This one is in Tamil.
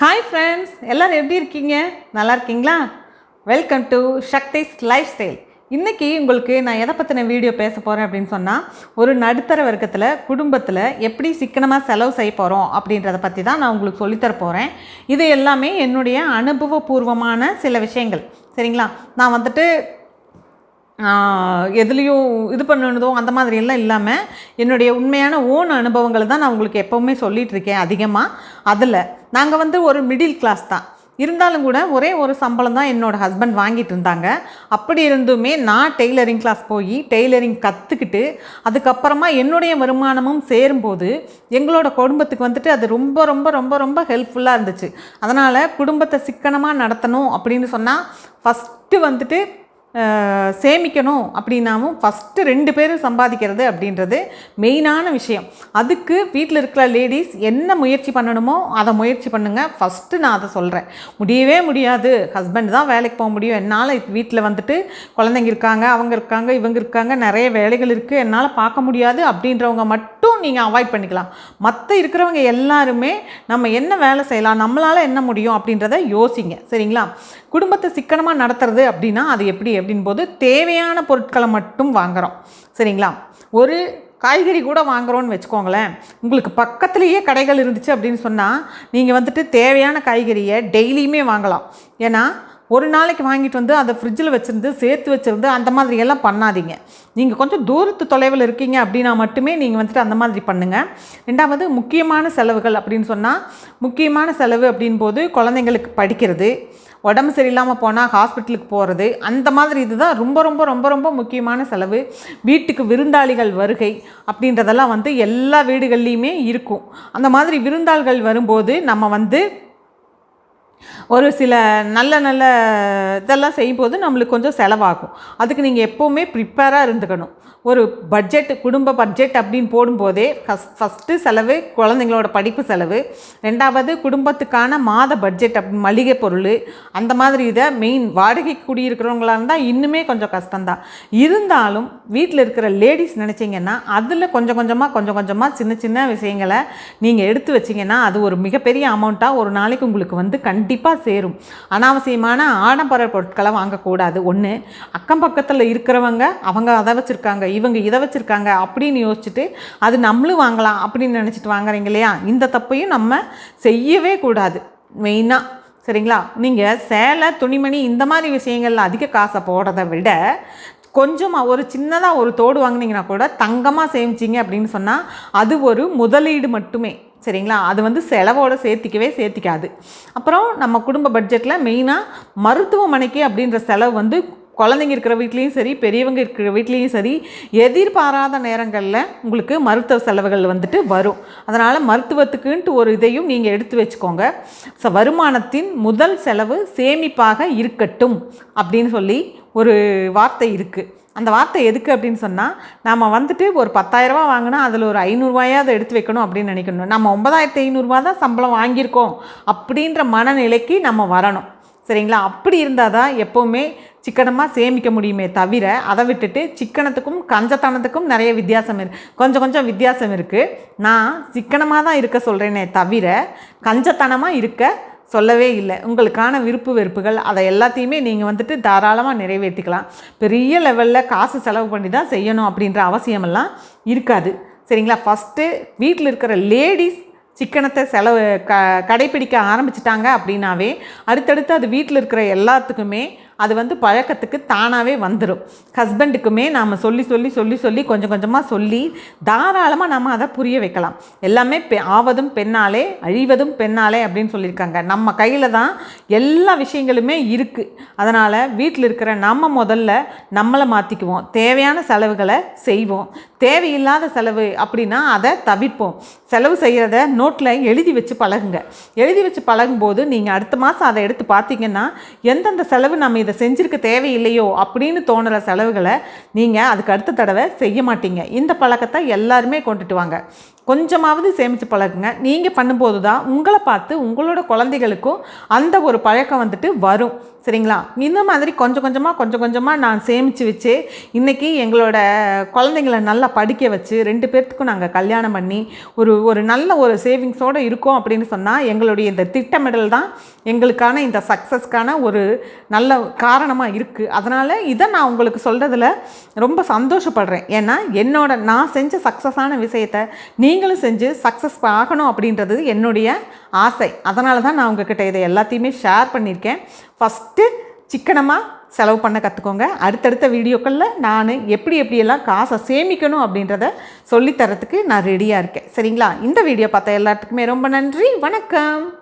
ஹாய் ஃப்ரெண்ட்ஸ் எல்லோரும் எப்படி இருக்கீங்க? நல்லா இருக்கீங்களா? Welcome to Sakthi's life style இன்றைக்கி உங்களுக்கு நான் எதை பற்றின வீடியோ பேச போகிறேன் அப்படின்னு சொன்னால் ஒரு நடுத்தர வர்க்கத்தில் குடும்பத்தில் எப்படி சிக்கனமாக செலவு செய்ய போகிறோம் அப்படின்றத பற்றி தான் நான் உங்களுக்கு சொல்லித்தர போகிறேன் இது எல்லாமே என்னுடைய அனுபவபூர்வமான சில விஷயங்கள். சரிங்களா? நான் வந்துட்டு எதுலேயும் இது பண்ணணுதோ அந்த மாதிரி எல்லாம் இல்லாமல் என்னுடைய உண்மையான ஓன் அனுபவங்களை தான் நான் உங்களுக்கு எப்போவுமே சொல்லிகிட்ருக்கேன் அதிகமாக அதில் நாங்கள் வந்து ஒரு மிடில் கிளாஸ் தான். இருந்தாலும் கூட ஒரே ஒரு சம்பளம் தான் என்னோடய ஹஸ்பண்ட் வாங்கிட்டு இருந்தாங்க. அப்படி இருந்துமே நான் டெய்லரிங் கிளாஸ் போய் டெய்லரிங் கற்றுக்கிட்டு அதுக்கப்புறமா என்னுடைய வருமானமும் சேரும்போது எங்களோட குடும்பத்துக்கு வந்துட்டு அது ரொம்ப ரொம்ப ரொம்ப ரொம்ப ஹெல்ப்ஃபுல்லாக இருந்துச்சு. அதனால் குடும்பத்தை சிக்கனமாக நடத்தணும் அப்படின்னு சொன்னால் ஃபஸ்ட்டு வந்துட்டு சேமிக்கணும் அப்படின்னாவும் ஃபஸ்ட்டு ரெண்டு பேரும் சம்பாதிக்கிறது அப்படின்றது மெயினான விஷயம். அதுக்கு வீட்டில் இருக்கிற லேடிஸ் என்ன முயற்சி பண்ணணுமோ அதை முயற்சி பண்ணுங்கள் ஃபஸ்ட்டு நான் அதை சொல்கிறேன் முடியவே முடியாது. ஹஸ்பண்ட் தான் வேலைக்கு போக முடியும். என்னால் வீட்டில் வந்துட்டு குழந்தைங்க இருக்காங்க அவங்க இருக்காங்க இவங்க இருக்காங்க நிறைய வேலைகள் இருக்குது என்னால் பார்க்க முடியாது அப்படின்றவங்க மட்டும் மட்டும் நீங்கள் அவாய்ட் பண்ணிக்கலாம். மற்ற இருக்கிறவங்க எல்லாருமே நம்ம என்ன வேலை செய்யலாம் நம்மளால் என்ன முடியும் அப்படின்றத யோசிங்க. சரிங்களா? குடும்பத்தை சிக்கனமாக நடத்துறது அப்படின்னா அது எப்படி அப்படின் போது தேவையான பொருட்களை மட்டும் வாங்குகிறோம் சரிங்களா? ஒரு காய்கறி கூட வாங்குகிறோன்னு வச்சுக்கோங்களேன். உங்களுக்கு பக்கத்துலேயே கடைகள் இருந்துச்சு அப்படின்னு சொன்னால் நீங்கள் வந்துட்டு தேவையான காய்கறியை டெய்லியுமே வாங்கலாம். ஏன்னா ஒரு நாளைக்கு வாங்கிட்டு வந்து அதை ஃப்ரிட்ஜில் வச்சுருந்து சேர்த்து வச்சுருந்து அந்த மாதிரி எல்லாம் பண்ணாதீங்க. நீங்கள் கொஞ்சம் தூரத்து தொலைவில் இருக்கீங்க அப்படின்னா மட்டுமே நீங்கள் வந்துட்டு அந்த மாதிரி பண்ணுங்கள் ரெண்டாவது முக்கியமான செலவுகள் அப்படின்னு சொன்னால் முக்கியமான செலவு அப்படின் போது குழந்தைங்களுக்கு படிக்கிறது உடம்பு சரியில்லாமல் போனால் ஹாஸ்பிட்டலுக்கு போகிறது அந்த மாதிரி இதுதான் ரொம்ப ரொம்ப ரொம்ப ரொம்ப முக்கியமான செலவு. வீட்டுக்கு விருந்தாளிகள் வருகை அப்படின்றதெல்லாம் வந்து எல்லா வீடுகள்லேயுமே இருக்கும். அந்த மாதிரி விருந்தாளிகள் வரும்போது நம்ம வந்து ஒரு சில நல்ல நல்ல இதெல்லாம் செய்யும்போது நம்மளுக்கு கொஞ்சம் செலவாகும். அதுக்கு நீங்கள் எப்போவுமே ப்ரிப்பேராக இருந்துக்கணும். ஒரு பட்ஜெட் குடும்ப பட்ஜெட் அப்படின்னு போடும்போதே ஃபஸ்ட் ஃபஸ்ட்டு செலவு குழந்தைங்களோட படிப்பு செலவு. ரெண்டாவது குடும்பத்துக்கான மாத பட்ஜெட் அப் மளிகை பொருள். அந்த மாதிரி இதை மெயின் வாடகை குடியிருக்கிறவங்களா இருந்தால் இன்னுமே கொஞ்சம் கஷ்டம்தான். இருந்தாலும் வீட்டில் இருக்கிற லேடிஸ் நினச்சிங்கன்னா அதில் கொஞ்சம் கொஞ்சமாக கொஞ்சம் கொஞ்சமாக சின்ன சின்ன விஷயங்களை நீங்கள் எடுத்து வச்சிங்கன்னா அது ஒரு மிகப்பெரிய அமௌண்ட்டாக ஒரு நாளைக்கு உங்களுக்கு வந்து கண்டிப்பாக கண்டிப்பாக சேரும். அனாவசியமான ஆடம்பர பொருட்களை வாங்கக்கூடாது. ஒன்று அக்கம் பக்கத்தில் இருக்கிறவங்க அவங்க அதை வச்சுருக்காங்க இவங்க இதை வச்சுருக்காங்க அப்படின்னு யோசிச்சுட்டு அது நம்மளும் வாங்கலாம் அப்படின்னு நினச்சிட்டு வாங்குறீங்க இல்லையா? இந்த தப்பையும் நம்ம செய்யவே கூடாது. மெயினாக சரிங்களா? நீங்கள் சேலை துணிமணி இந்த மாதிரி விஷயங்களில் அதிக காசை போடுறதை விட கொஞ்சமாக ஒரு சின்னதாக ஒரு தோடு வாங்குனீங்கன்னா கூட தங்கமாக சேமிச்சிங்க அப்படின்னு சொன்னால் அது ஒரு முதலீடு மட்டுமே. சரிங்களா? அது வந்து செலவோடு சேர்த்திக்கவே சேர்த்திக்காது. அப்புறம் நம்ம குடும்ப பட்ஜெட்டில் மெயினாக மருத்துவமனைக்கு அப்படின்ற செலவு வந்து குழந்தைங்க இருக்கிற வீட்லேயும் சரி பெரியவங்க இருக்கிற வீட்லேயும் சரி எதிர்பாராத நேரங்களில் உங்களுக்கு மருத்துவ செலவுகள் வந்துட்டு வரும். அதனால் மருத்துவத்துக்குன்ட்டு ஒரு இதையும் நீங்கள் எடுத்து வச்சுக்கோங்க. ஸோ வருமானத்தின் முதல் செலவு சேமிப்பாக இருக்கட்டும் அப்படின்னு சொல்லி ஒரு வார்த்தை இருக்குது அந்த வார்த்தை எதுக்கு அப்படின்னு சொன்னால் நம்ம வந்துட்டு ஒரு பத்தாயிரரூபா வாங்கினா அதில் ஒரு ஐநூறுரூவாயாவது எடுத்து வைக்கணும் அப்படின்னு நினைக்கணும். நம்ம ஒன்பதாயிரத்து ஐநூறுரூவா தான் சம்பளம் வாங்கியிருக்கோம் அப்படின்ற மனநிலைக்கு நம்ம வரணும். சரிங்களா? அப்படி இருந்தால் தான் எப்போவுமே சிக்கனமாக சேமிக்க முடியுமே தவிர அதை விட்டுட்டு சிக்கனத்துக்கும் கஞ்சத்தனத்துக்கும் நிறைய வித்தியாசம் இருக்கு கொஞ்சம் கொஞ்சம் வித்தியாசம் இருக்குது நான் சிக்கனமாக தான் இருக்க சொல்கிறேனே தவிர கஞ்சத்தனமாக இருக்க சொல்லவே இல்லை. உங்களுக்கான விருப்பு வெறுப்புகள் அதை எல்லாத்தையுமே நீங்கள் வந்துட்டு தாராளமாக நிறைவேற்றிக்கலாம். பெரிய லெவலில் காசு செலவு பண்ணி தான் செய்யணும் அப்படின்ற அவசியமெல்லாம் இருக்காது. சரிங்களா? ஃபஸ்ட்டு வீட்டில் இருக்கிற லேடிஸ் சிக்கனத்தை செலவு க கடைப்பிடிக்க ஆரம்பிச்சிட்டாங்க அப்படின்னாவே அடுத்தடுத்து அது வீட்டில் இருக்கிற எல்லாத்துக்குமே அது வந்து பழக்கத்துக்கு தானாகவே வந்துடும் ஹஸ்பண்டுக்குமே நாம் சொல்லி சொல்லி சொல்லி சொல்லி கொஞ்சம் கொஞ்சமாக சொல்லி தாராளமாக நம்ம அதை புரிய வைக்கலாம். எல்லாமே பெ ஆவதும் பெண்ணாலே அழிவதும் பெண்ணாலே அப்படின்னு சொல்லியிருக்காங்க. நம்ம கையில் தான் எல்லா விஷயங்களுமே இருக்குது அதனால் வீட்டில் இருக்கிற நம்ம முதல்ல நம்மளை மாற்றிக்குவோம் தேவையான செலவுகளை செய்வோம். தேவையில்லாத செலவு அப்படின்னா அதை தவிர்ப்போம். செலவு செய்கிறத நோட்டில் எழுதி வச்சு பழகுங்க. எழுதி வச்சு பழகும்போது நீங்கள் அடுத்த மாதம் அதை எடுத்து பார்த்தீங்கன்னா எந்தெந்த செலவு நம்ம இதை இதை செஞ்சுருக்க தேவையில்லையோ அப்படின்னு தோணுற செலவுகளை நீங்கள் அதுக்கு அடுத்த தடவை செய்ய மாட்டீங்க. இந்த பழக்கத்தை எல்லாருமே கொண்டுட்டு வாங்க. கொஞ்சமாவது சேமித்து பழகுங்க. நீங்கள் பண்ணும்போது தான் உங்களை பார்த்து உங்களோட குழந்தைகளுக்கும் அந்த ஒரு பழக்கம் வந்துட்டு வரும். சரிங்களா? இந்த மாதிரி கொஞ்சம் கொஞ்சமாக கொஞ்சம் கொஞ்சமாக நான் சேமித்து வச்சு இன்றைக்கி எங்களோட குழந்தைங்கள நல்லா படிக்க வச்சு ரெண்டு பேர்த்துக்கும் நாங்கள் கல்யாணம் பண்ணி ஒரு ஒரு நல்ல ஒரு சேவிங்ஸோடு இருக்கோம் அப்படின்னு சொன்னால் எங்களுடைய இந்த திட்டமிடல் தான் எங்களுக்கான இந்த சக்ஸஸ்க்கான ஒரு நல்ல காரணமாக இருக்குது அதனால் இதை நான் உங்களுக்கு சொல்கிறதுல ரொம்ப சந்தோஷப்படுறேன். ஏன்னா என்னோட நான் செஞ்ச சக்ஸஸான விஷயத்தை நீங்களும் செஞ்சு சக்ஸஸ் ஆகணும் அப்படின்றது என்னுடைய ஆசை. அதனால தான் நான் உங்ககிட்ட இதை எல்லாத்தையுமே ஷேர் பண்ணியிருக்கேன். ஃபஸ்ட்டு சிக்கனமாக செலவு பண்ண கற்றுக்கோங்க அடுத்தடுத்த வீடியோக்களில் நான் எப்படி எப்படியெல்லாம் காசை சேமிக்கணும் அப்படின்றத சொல்லித்தரத்துக்கு நான் ரெடியாக இருக்கேன். சரிங்களா? இந்த வீடியோ பார்த்த எல்லாத்துக்குமே ரொம்ப நன்றி. வணக்கம்.